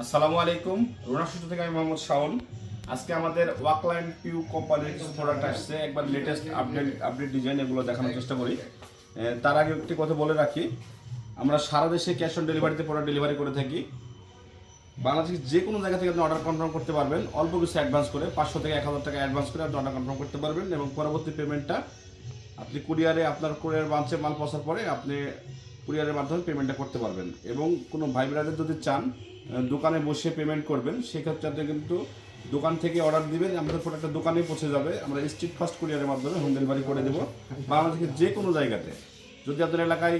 আসসালামু আলাইকুম। রোনা থেকে আমি মোহাম্মদ শাওন। আজকে আমাদের ওয়াকল্যান্ড পিউ কোম্পানির কিছু প্রোডাক্ট আসছে। একবার লেটেস্ট আপডেট আপডেট ডিজাইন এগুলো দেখানোর চেষ্টা করি। তার আগে একটি কথা বলে রাখি। আমরা সারা দেশে ক্যাশ অন ডেলিভারিতে প্রোডাক্ট ডেলিভারি করে থাকি। বাংলাদেশের যে কোনো জায়গা থেকে আপনি অর্ডার কনফার্ম করতে পারবেন। অল্প কিছু অ্যাডভান্স করে, পাঁচশো থেকে এক হাজার টাকা অ্যাডভান্স করে আপনি অর্ডার কনফার্ম করতে পারবেন এবং পরবর্তী পেমেন্টটা আপনি কুরিয়ারে আপনার কুরিয়ার বাঞ্চে মাল পৌঁছার পরে আপনি কুরিয়ারের মাধ্যমে পেমেন্টটা করতে পারবেন। এবং কোনো ভাই ব্রাদার যদি চান দোকানে বসে পেমেন্ট করবেন সেক্ষেত্রে আপনি কিন্তু দোকান থেকে অর্ডার দিবেন আমাদের প্রোডাক্টটা দোকানে পৌঁছে যাবে। আমরা স্ট্রিট ফাস্ট কুরিয়ারের মাধ্যমে হোম ডেলিভারি করে দেবো। বাংলাদেশের যে কোনো জায়গাতে। যদি আপনার এলাকায়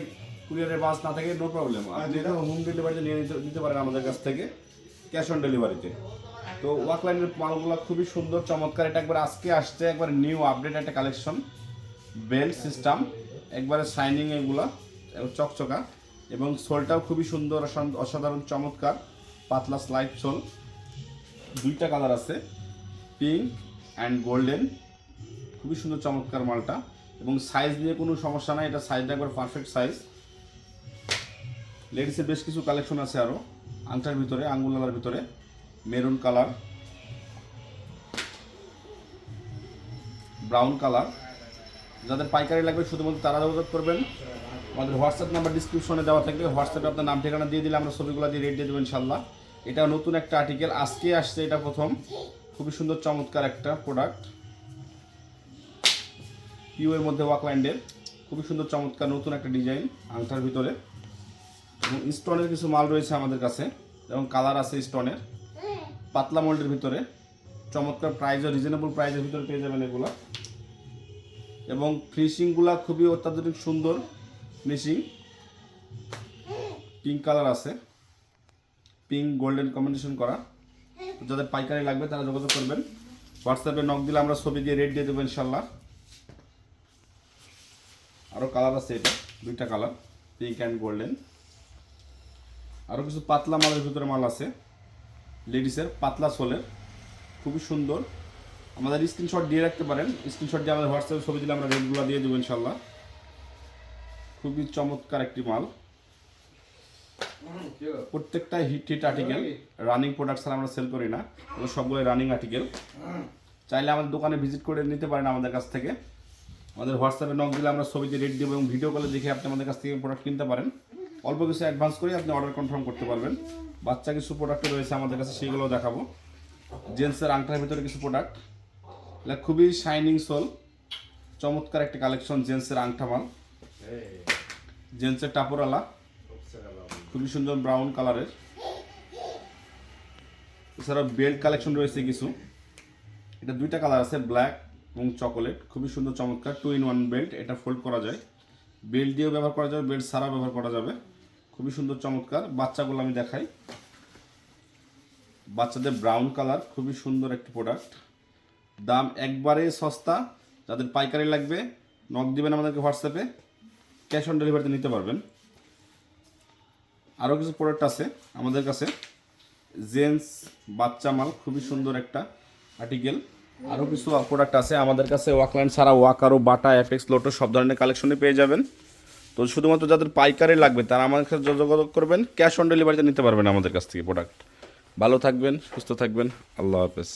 কুরিয়ারের বাস না থাকে নো প্রবলেম আপনি এটা হোম ডেলিভারিতে নিয়ে নিতে নিতে পারেন আমাদের কাছ থেকে ক্যাশ অন ডেলিভারিতে তো ওয়াকলাইনের মালগুলো খুবই সুন্দর চমৎকার। এটা একবার আজকে আসছে একবার নিউ আপডেট একটা কালেকশন বেল্ট সিস্টেম একবারে শাইনিং এগুলা। এবং চকচকা, এবং সোলটাও খুবই সুন্দর অসাধারণ, চমৎকার, পাতলা স্লাইড সোল। দুইটা কালার আছে পিঙ্ক অ্যান্ড গোল্ডেন খুবই সুন্দর, চমৎকার মালটা। এবং সাইজ নিয়ে কোনো সমস্যা নাই, এটা সাইজটা একবার পারফেক্ট সাইজ লেডিসের বেশ কিছু কালেকশন আছে আরও আংটার ভিতরে আঙ্গুলালার ভিতরে মেরুন কালার ব্রাউন কালার যাদের পাইকারি লাগবে, শুধুমাত্র তারা যোগাযোগ করবেন। আমাদের হোয়াটসঅ্যাপ নাম্বার ডিসক্রিপশনে দেওয়া থাকবে। হোয়াটসঅ্যাপে আপনার নাম, ঠিকানা দিয়ে দিলে আমরা ছবিগুলো দিয়ে রেট দিয়ে দেবো ইনশাল্লাহ এটা নতুন একটা আর্টিকেল আজকে আসছে এটা প্রথম। খুবই সুন্দর, চমৎকার একটা প্রোডাক্ট পিউ এর মধ্যে ওয়াকল্যান্ডের খুবই সুন্দর, চমৎকার, নতুন একটা ডিজাইন আংটার ভিতরে। এবং স্টোনের কিছু মাল রয়েছে আমাদের কাছে। এবং কালার আছে স্টোনের পাতলা মোল্ডের ভিতরে। চমৎকার প্রাইসও রিজনেবল প্রাইসের ভিতরে পেয়ে যাবেন এগুলো। এবং ফিনিশিংগুলো খুবই অত্যাধুনিক, সুন্দর। ফিনিশিং পিঙ্ক কালার আছে। পিঙ্ক গোল্ডেন কম্বিনেশন করা। যাদের পাইকারি লাগবে তারা যোগাযোগ করবেন। হোয়াটসঅ্যাপে নক দিলে আমরা ছবি দিয়ে রেট দিয়ে দেবো ইনশাল্লাহ আরও কালার আছে এটা, দুইটা কালার পিঙ্ক অ্যান্ড গোল্ডেন আরও কিছু পাতলা মালের ভিতরে মাল আছে। লেডিসের পাতলা সোলের, খুবই সুন্দর। আমাদের স্ক্রিনশট দিয়ে রাখতে পারেন। স্ক্রিনশট দিয়ে আমাদের হোয়াটসঅ্যাপে ছবি দিলে আমরা রেটগুলো দিয়ে দেবো ইনশাল্লাহ খুবই চমৎকার একটি মাল। প্রত্যেকটা hit hit article running product ছাড়া আমরা সেল করি না। সবগুলো রানিং আর্টিকেল চাইলে আমাদের দোকানে ভিজিট করে নিতে পারেন আমাদের কাছ থেকে। আমাদের হোয়াটসঅ্যাপে নক দিলে আমরা ছবিতে রেট দেবো এবং ভিডিও কলে দেখে আপনি আমাদের কাছ থেকে প্রোডাক্ট কিনতে পারেন। অল্প কিছু অ্যাডভান্স করে আপনি অর্ডার কনফার্ম করতে পারবেন। বাচ্চা কিছু প্রোডাক্ট রয়েছে আমাদের কাছে সেগুলো দেখাবো। জেন্টসের আংটার ভিতরে কিছু প্রোডাক্ট এটা খুবই শাইনিং সোল চমৎকার একটা কালেকশন জেন্টসের আংটা মাল। জেন্টসের টাপরালা। খুবই সুন্দর ব্রাউন কালারের। এছাড়াও বেল্ট কালেকশন রয়েছে কিছু। এটা দুইটা কালার আছে, ব্ল্যাক এবং চকোলেট। খুবই সুন্দর, চমৎকার টু ইন ওয়ান বেল্ট এটা ফোল্ড করা যায়। বেল্ট দিয়েও ব্যবহার করা যাবে, বেল্ট ছাড়া ব্যবহার করা যাবে। খুবই সুন্দর, চমৎকার, বাচ্চাগুলো আমি দেখাই। বাচ্চাদের ব্রাউন কালার, খুবই সুন্দর একটি প্রোডাক্ট দাম একবারে সস্তা, যাদের পাইকারি লাগবে নক দিবেন আমাদেরকে হোয়াটসঅ্যাপে ক্যাশ অন ডেলিভারিতে নিতে পারবেন। আরও কিছু প্রোডাক্ট আছে আমাদের কাছে। জেন্টস বাচ্চা মাল, খুবই সুন্দর একটা আর্টিকেল আরও কিছু প্রোডাক্ট আছে আমাদের কাছে। ওয়াকল্যান্ড ছাড়া ওয়াকারো বাটা অ্যাপেক্স লোটো সব ধরনের কালেকশনে পেয়ে যাবেন। তো শুধুমাত্র যাদের পাইকারি লাগবে, তারা আমাদের কাছে যোগাযোগ করবেন। ক্যাশ অন ডেলিভারিতে নিতে পারবেন আমাদের কাছ থেকে প্রোডাক্ট ভালো থাকবেন, সুস্থ থাকবেন। আল্লাহ হাফেজ।